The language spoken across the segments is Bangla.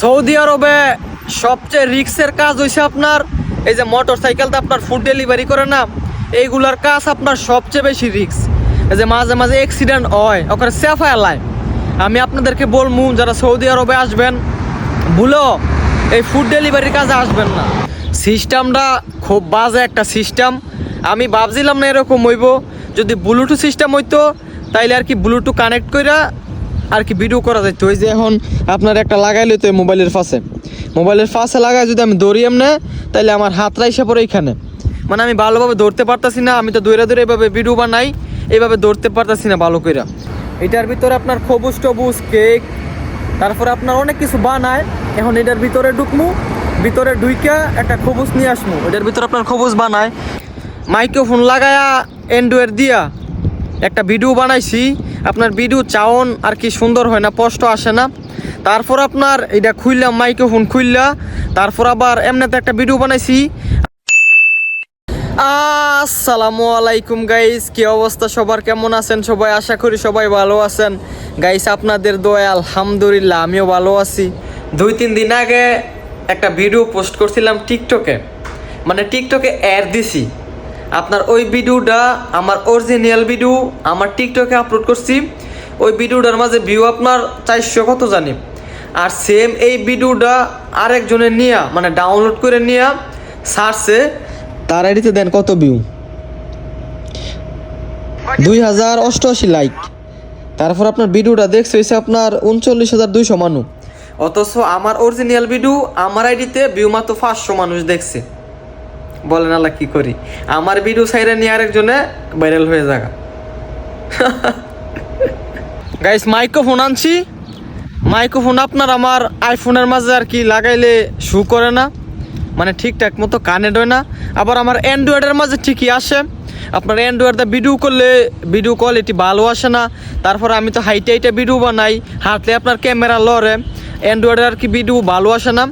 সৌদি আরবে সবচেয়ে রিক্সের কাজ হয়েছে আপনার, এই যে মোটর সাইকেলটা আপনার ফুড ডেলিভারি করে না, এইগুলার কাজ আপনার সবচেয়ে বেশি রিক্স। এই যে মাঝে মাঝে অ্যাক্সিডেন্ট হয়, ওখানে সেফ এলায় আমি আপনাদেরকে বলব যারা সৌদি আরবে আসবেন, ভুলো, এই ফুড ডেলিভারির কাজে আসবেন না। সিস্টেমটা খুব বাজে একটা সিস্টেম আমি ভাবছিলাম না এরকম হইব। যদি ব্লুটুথ সিস্টেম হইতো, তাইলে আর কি ব্লুটুথ কানেক্ট কইরা আর কি ভিডিও করা যাইতো? ওই যে এখন আপনার একটা লাগাইলে তো মোবাইলের ফাঁসে মোবাইলের ফাঁসে লাগাই যদি আমি দৌড়িয়াম না তাইলে আমার হাতটা এসে পড়ে এইখানে। মানে আমি ভালোভাবে দৌড়তে পারতাছি না, আমি তো দৌড়ে দৌড়ে এভাবে ভিডিও বানাই এইভাবে দৌড়তে পারতাছি না ভালো কইরা। এটার ভিতরে আপনার খবুজ টবুজ কেক তারপরে আপনার অনেক কিছু বানায়। এখন এটার ভিতরে ঢুকমু, ভিতরে ঢুইকা একটা খবুজ নিয়ে আসমু। এটার ভিতরে আপনার খবুজ বানায়। মাইক্রোফোন লাগায়া অ্যান্ড্রয়েড দিয়া। একটা ভিডিও বানাইছি। আপনার ভিডিও চাওন আর কি সুন্দর হয় না স্পষ্ট আসে না। তারপর আপনার এটা খুললাম মাইক্রোফোন খুললা তারপর আবার এমনিতে একটা ভিডিও বানাইছি। আসসালামু আলাইকুম গাইস, কি অবস্থা? সবার কেমন আছেন? সবাই আশা করি সবাই ভালো আছেন। গাইস, আপনাদের দোয়া আলহামদুলিল্লাহ, আমিও ভালো আছি। দুই, তিন দিন আগে একটা ভিডিও পোস্ট করছিলাম টিকটকে। মানে টিকটকে অ্যাড দিছি। আপনার ওই ভিডিওটা, আমার অরিজিনাল ভিডিও আমার টিকটকে আপলোড করছি। ওই ভিডিওটার মাঝে ভিউ আপনার চারশো কত জানি। আর সেম এই ভিডিওটা আরেকজনের নিয়া মানে ডাউনলোড করে নিয়া সার্চে তার আইডিতে দেন কত ভিউ দুই হাজার অষ্টআশি লাইক তারপর আপনার ভিডিওটা দেখছে হয়েছে আপনার উনচল্লিশ হাজার দুইশো মানুষ। অথচ আমার অরিজিনাল ভিডিও আমার আইডিতে ভিউ মাত্র পাঁচশো মানুষ দেখছে। বলেন আল্লাহ কি করি? আমার ভিডিও সাইডে নিয়ে আরেকজনে ভাইরাল হয়ে যাগা। গাইস মাইক্রোফোন আনছি। মাইক্রোফোন আপনার আমার আইফোনের মাঝে আর কি লাগাইলে শু করে না। মানে ঠিকঠাক মতো কানেক্ট হয় না। আবার আমার অ্যান্ড্রয়েডের মাঝে ঠিকই আসে। আপনার অ্যান্ড্রয়েডে ভিডিও করলে ভিডিও কোয়ালিটি ভালো আসে না। তারপর আমি তো হাইটে হাইটে ভিডিও বানাই। হাতে আপনার ক্যামেরা লরে অ্যান্ড্রয়েডের আর কি ভিডিও ভালো আসে না।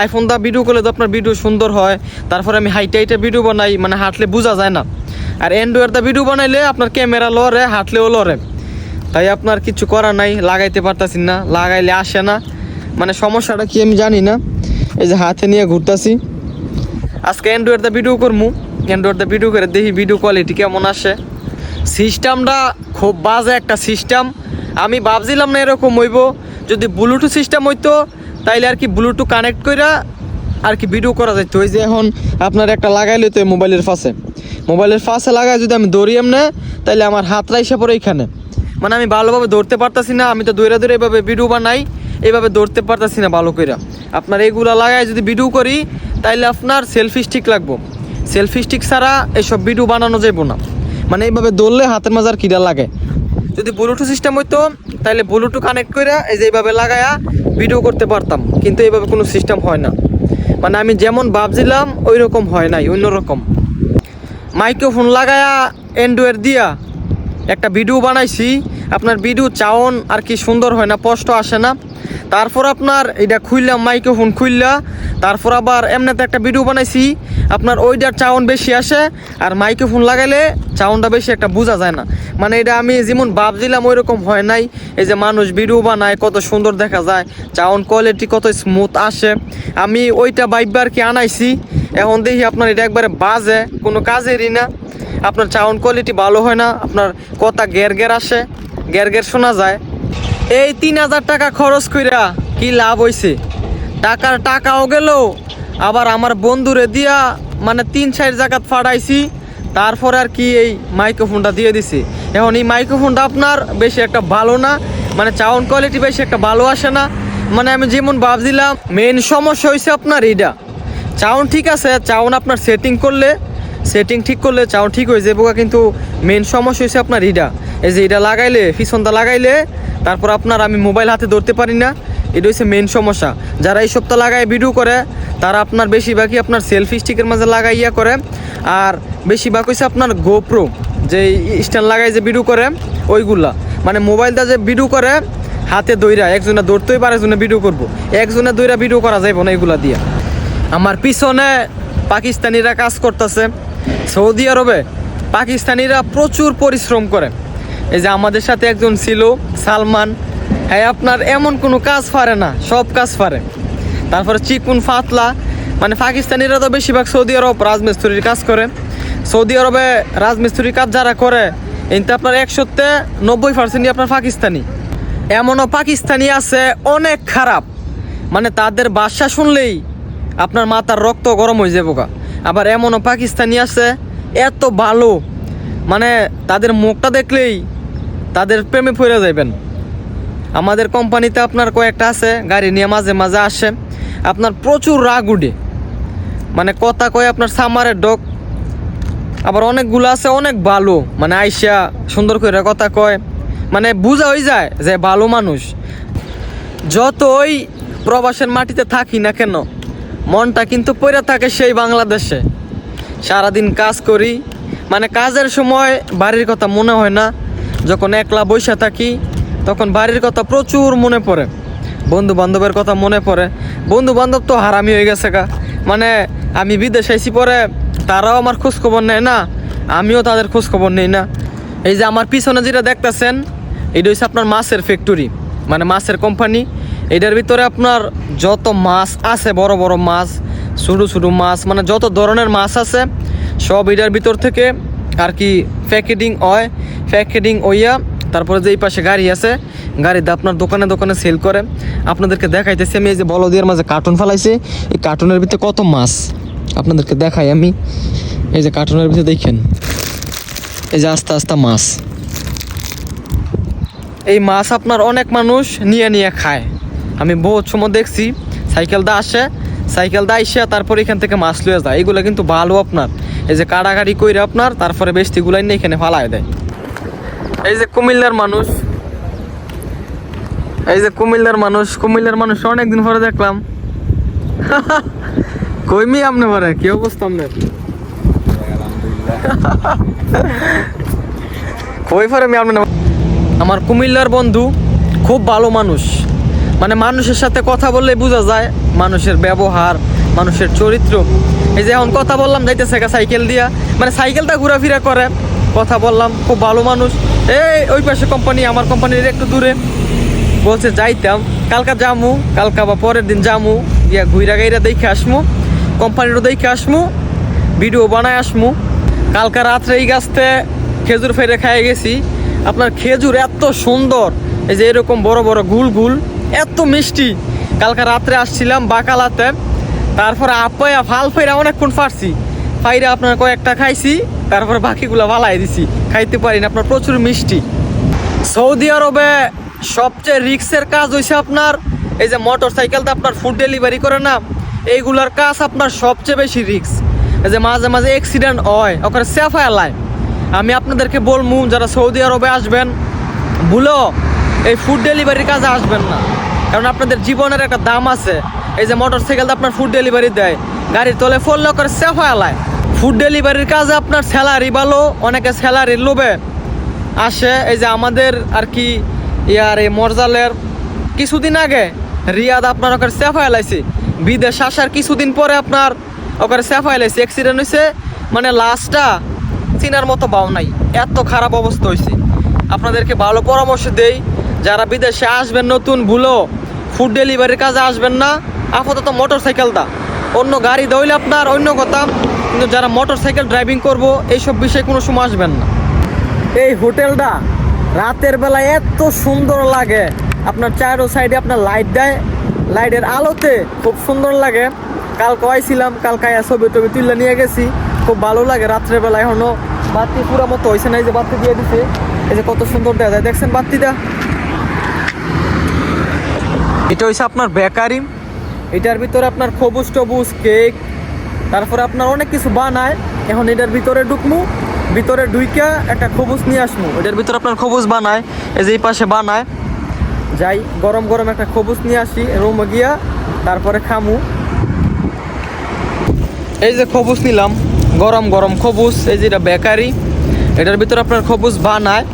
আইফোন দা ভিডিও করলে তো আপনার ভিডিও সুন্দর হয়। তারপরে আমি হাইটে হাইটে ভিডিও বানাই মানে হাঁটলে বোঝা যায় না। আর অ্যান্ড্রয়েড দা ভিডিও বানাইলে আপনার ক্যামেরা লরে, হাঁটলেও লরে। তাই আপনার কিছু করার নাই, লাগাইতে পারতাছি না, লাগাইলে আসে না। মানে সমস্যাটা কি আমি জানি না। এই যে হাতে নিয়ে ঘুরতাছি। আজকে অ্যান্ড্রয়েডটা ভিডিও করমু। অ্যান্ড্রয়েডটা ভিডিও করে দেখি ভিডিও কোয়ালিটি কেমন আসে। সিস্টেমটা খুব বাজে একটা সিস্টেম আমি ভাবছিলাম না এরকম হইব। যদি ব্লুটুথ সিস্টেম হইতো তাইলে আর কি ব্লুটুথ কানেক্ট কইরা আর কি ভিডিও করা যাইতো। ওই যে এখন আপনার একটা লাগাইলে তো মোবাইলের ফাঁসে মোবাইলের ফাঁসে লাগাই যদি আমি দৌড়ি না তাইলে আমার হাতটা এসে পড়ে এইখানে। মানে আমি ভালোভাবে দৌড়তে পারতাছি না, আমি তো দৌড়া দৌড়ে এভাবে ভিডিও বানাই, এইভাবে দৌড়তে পারতাছি না ভালো কইরা। আপনার এইগুলা লাগাই যদি ভিডিও করি, তাইলে আপনার সেলফি স্টিক লাগবো। সেলফি স্টিক ছাড়া এসব ভিডিও বানানো যাইব না। মানে এইভাবে দৌড়লে হাতের মাজার কিরা লাগে। যদি ব্লুটুথ সিস্টেম হইতো তাহলে ব্লুটুথ কানেক্ট করে এই যে এইভাবে লাগায়া ভিডিও করতে পারতাম, কিন্তু এভাবে কোনো সিস্টেম হয় না। মানে আমি যেমন ভাবছিলাম ওই রকম হয় নাই, অন্যরকম। মাইক্রোফোন লাগায়া অ্যান্ড্রয়েড দিয়া একটা ভিডিও বানাইছি। আপনার ভিডিও চাওন আর কি সুন্দর হয় না স্পষ্ট আসে না। তারপর আপনার এটা খুললাম মাইক্রোফোন খুললা, তারপর আবার এমনিতে একটা ভিডিও বানাইছি। আপনার ওইটার চাউন বেশি আসে আর মাইক্রোফোন লাগাইলে চাউনটা বেশি একটা বোঝা যায় না। মানে এটা আমি যেমন ভাবছিলাম ওই রকম হয় নাই, এই যে মানুষ ভিডিও বানায়, কত সুন্দর দেখা যায়, চাউন কোয়ালিটি কত স্মুথ আসে। আমি ওইটা বাইবার কি আনাইছি, এখন দেখি আপনার এটা একবারে বাজে, কোনো কাজেরই না। আপনার সাউন্ড কোয়ালিটি ভালো হয় না, আপনার কথা গের গের আসে গের গের শোনা যায়। এই তিন হাজার টাকা খরচ কইরা কি লাভ হইছে? টাকার টাকাও গেল আবার আমার বন্ধুরে দিয়া মানে তিন, চার জায়গাত ফাটাইছি তারপর আর কি এই মাইক্রোফোনটা দিয়ে দিছি। এখন এই মাইক্রোফোনটা আপনার বেশি একটা ভালো না মানে সাউন্ড কোয়ালিটি বেশি একটা ভালো আসে না। মানে আমি যেমন ভাবছিলাম মেন সমস্যা হয়েছে আপনার এইটা সাউন্ড ঠিক আছে সাউন্ড আপনার সেটিং করলে সেটিং ঠিক করলে চাও ঠিক হয়ে যাব কিন্তু মেন সমস্যা হয়েছে আপনার ইটা এই যে এটা লাগাইলে, পিছনটা লাগাইলে, তারপর আপনার আমি মোবাইল হাতে ধরতে পারি না। এটা হচ্ছে মেন সমস্যা। যারা এই সপ্তাহ লাগায় ভিডিও করে, তারা আপনার বেশিরভাগই আপনার সেলফি স্টিকের মাঝে লাগাইয়া করে। আর বেশিরভাগ হচ্ছে আপনার গোপ্রো যে স্ট্যান্ড লাগাই যে ভিডিও করে, ওইগুলা। মানে মোবাইলটা যে ভিডিও করে, হাতে দইরা, একজনে দৌড়তেই পারে একজনে ভিডিও করব। একজনে দইরা ভিডিও করা যাইব না এগুলা দিয়ে। আমার পিছনে পাকিস্তানিরা কাজ করতেছে। সৌদি আরবে পাকিস্তানিরা প্রচুর পরিশ্রম করে। এই যে আমাদের সাথে একজন ছিল, সালমান। হ্যাঁ আপনার এমন কোনো কাজ পারে না, সব কাজ পারে তারপরে চিকুন ফাতলা মানে পাকিস্তানিরা তো বেশিরভাগ সৌদি আরব রাজমিস্ত্রির কাজ করে। সৌদি আরবে রাজমিস্ত্রির কাজ যারা করে কিন্তু আপনার একশোতে নব্বই পার্সেন্টই আপনার পাকিস্তানি। এমনও পাকিস্তানি আছে, অনেক খারাপ। মানে তাদের বাসা শুনলেই আপনার মাথার রক্ত গরম হয়ে যাব গা। আবার এমনও পাকিস্তানি আছে, এত ভালো। মানে তাদের মুখটা দেখলেই তাদের প্রেমে পড়ে যাবেন আমাদের কোম্পানিতে আপনার কয়েকটা আছে, গাড়ি নিয়ে মাঝে মাঝে আসে। আপনার প্রচুর রাগ উঠে। মানে কথা কয় আপনার সামারের ডক। আবার অনেকগুলো আছে, অনেক ভালো। মানে আইসা সুন্দর করে কথা কয়। মানে বোঝা হয়ে যায় যে ভালো মানুষ। যতই প্রবাসের মাটিতে থাকি না কেন, মনটা কিন্তু পড়ে থাকে সেই বাংলাদেশে। সারাদিন কাজ করি। মানে কাজের সময় বাড়ির কথা মনে হয় না। যখন একলা বসে থাকি তখন বাড়ির কথা প্রচুর মনে পড়ে। বন্ধু বান্ধবের কথা মনে পড়ে। বন্ধু বান্ধব তো হারামি হয়ে গেছে গা। মানে আমি বিদেশে আইসি পরে তারাও আমার খোঁজ খবর নেয় না, আমিও তাদের খোঁজ খবর নেই না। এই যে আমার পিছনে যেটা দেখতেছেন, এটা হচ্ছে আপনার মাছের ফ্যাক্টরি মানে মাছের কোম্পানি এটার ভিতরে আপনার যত মাছ আছে, বড় বড় মাছ, ছোটো ছোটো মাছ মানে যত ধরনের মাছ আছে, সব এটার ভিতর থেকে আর কি প্যাকেটিং হয়। প্যাকেটিং ওইয়া তারপরে যে এই পাশে গাড়ি আছে, গাড়িতে আপনার দোকানে দোকানে সেল করে। আপনাদেরকে দেখাইতেছি আমি এই যে বলদিয়ার মাঝে কার্টুন ফেলাইছি। এই কার্টুনের ভিতরে কত মাছ? আপনাদেরকে দেখাই আমি। এই যে কার্টুনের ভিতরে দেখেন। এই যে আস্তে আস্তে মাছ। এই মাছ আপনার অনেক মানুষ নিয়ে নিয়ে খায়। আমি বহুত সময় দেখছি সাইকেল দা আসে সাইকেল দা আইসে তারপরে এখান থেকে মাছ লয়ে যায়। এগুলো কিন্তু ভালো আপনার। এই যে কাড়াকাড়ি কইরে আপনার, তারপরে বেশিগুলাই নিয়ে এখানে ফালায় দেয়। এই যে কুমিল্লার মানুষ। এই যে কুমিল্লার মানুষ। কুমিল্লার মানুষ, অনেকদিন পরে দেখলাম। কইমি আমনে পরে? কি অবস্থা আপনার কই পরে আমি আপনার আমার কুমিল্লার বন্ধু খুব ভালো মানুষ। মানে মানুষের সাথে কথা বললে বোঝা যায় মানুষের ব্যবহার, মানুষের চরিত্র। এই যে এখন কথা বললাম, যাইতেছে সাইকেল দিয়া। মানে সাইকেলটা ঘোরাফেরা করে। কথা বললাম, খুব ভালো মানুষ। এই, ওই পাশে কোম্পানি আমার কোম্পানির একটু দূরে। বলছে, যাইতাম। কালকা যামু, কালকা বা পরের দিন যামু, গিয়া ঘুইরা গাইরা দেখে আসমু। কোম্পানিরও দেখে আসমু ভিডিও বানায় আসমু। কালকা রাত্রে এই গাছতে খেজুর ফেরে খাইয়ে গেছি। আপনার খেজুর এত সুন্দর। এই যে এরকম বড় বড় গুল গুল, এত মিষ্টি। কালকা রাত্রে আসছিলাম বাকালাতে। তারপরে আপায়া ফাল ফেরা অনেকক্ষণ ফাটছি ফাইরা আপনার কয়েকটা খাইছি। তারপরে বাকিগুলো ভালাই দিছি। খাইতে পারি না, আপনার প্রচুর মিষ্টি। সৌদি আরবে সবচেয়ে রিক্সের কাজ হয়েছে আপনার, এই যে মোটর সাইকেলটা আপনার ফুড ডেলিভারি করে না, এইগুলার কাজ আপনার সবচেয়ে বেশি রিক্স। এই যে মাঝে মাঝে অ্যাক্সিডেন্ট হয়, ওখানে সেফায় লায় আমি আপনাদেরকে বলব যারা সৌদি আরবে আসবেন, ভুলো, এই ফুড ডেলিভারির কাজে আসবেন না। কারণ আপনাদের জীবনের একটা দাম আছে। এই যে মোটর সাইকেলটা আপনার ফুড ডেলিভারি দেয়, গাড়ির তলে ফললে করে সেফায় লায় ফুড ডেলিভারির কাজে আপনার স্যালারি ভালো, অনেকে স্যালারির লোভে আসে। এই যে আমাদের আর কি ইয়ার এই মরজালের কিছুদিন আগে রিয়াদ আপনার ওখানে সেফাই লাইছে। বিদেশ আসার কিছুদিন পরে আপনার ওখানে সেফাই লাইছে। অ্যাক্সিডেন্ট হয়েছে মানে লাস্টটা চিনার মতো বাও নাই। এত খারাপ অবস্থা হয়েছে আপনাদেরকে ভালো পরামর্শ দেই, যারা বিদেশে আসবেন নতুন, ভুলো ফুড ডেলিভারির কাজে আসবেন না। আপাতত মোটর সাইকেলটা অন্য গাড়ি দইলে আপনার অন্য কথা। কিন্তু যারা মোটর সাইকেল ড্রাইভিং করব এইসব বিষয়ে কোনো সময় আসবেন না। এই হোটেলটা রাতের বেলা এত সুন্দর লাগে। আপনার চারো সাইডে আপনার লাইট দেয়। লাইটের আলোতে খুব সুন্দর লাগে। কালকে আইছিলাম কালকে আয়া ছবি টবি তুলে নিয়ে গেছি। খুব ভালো লাগে রাত্রের বেলা এখনও। বাতি পুরো মতো হয়েছে না এই যে বাতি দিয়ে দিছে। এই যে কত সুন্দর দেখা যায়। দেখছেন বাতিটা? এটা হচ্ছে আপনার বেকারি। এটার ভিতরে আপনার খবুজ টবুজ কেক তারপরে আপনার অনেক কিছু বানায়, এখন এটার ভিতরে ঢুকমু, ভিতরে ঢুইকা একটা খবুজ নিয়ে আসমু। এটার ভিতরে আপনার খবুজ বানায়, এই যে এই পাশে বানায়। যাই, গরম গরম একটা খবুজ নিয়ে আসি, রুমে গিয়া, তারপরে খামু। এই যে খবুজ নিলাম, গরম গরম খবুজ, এই যে এটা বেকারি, এটার ভিতরে আপনার খবুজ বানায়।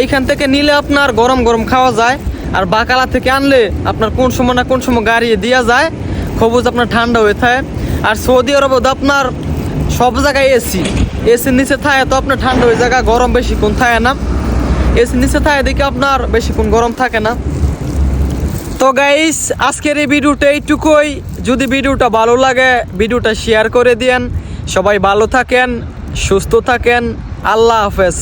এইখান থেকে নিলে আপনার গরম গরম খাওয়া যায়, আর বাকালা থেকে আনলে আপনার কোন সময় না কোন সময় গাড়ি দেওয়া যায়, খবুজ আপনার ঠান্ডা হয়ে থাকে। আর সৌদি আরবে তো আপনার সব জায়গায় এসি। এসির নিচে থাকে তো আপনার ঠান্ডা হয়ে জায়গা, গরম বেশিক্ষণ থাকে না। এসির নিচে থাকে দেখে আপনার বেশিক্ষণ গরম থাকে না। তো গাইস আজকের এই ভিডিওটা এইটুকুই। যদি ভিডিওটা ভালো লাগে, ভিডিওটা শেয়ার করে দিয়েন। সবাই ভালো থাকেন, সুস্থ থাকেন। আল্লাহ হাফেজ।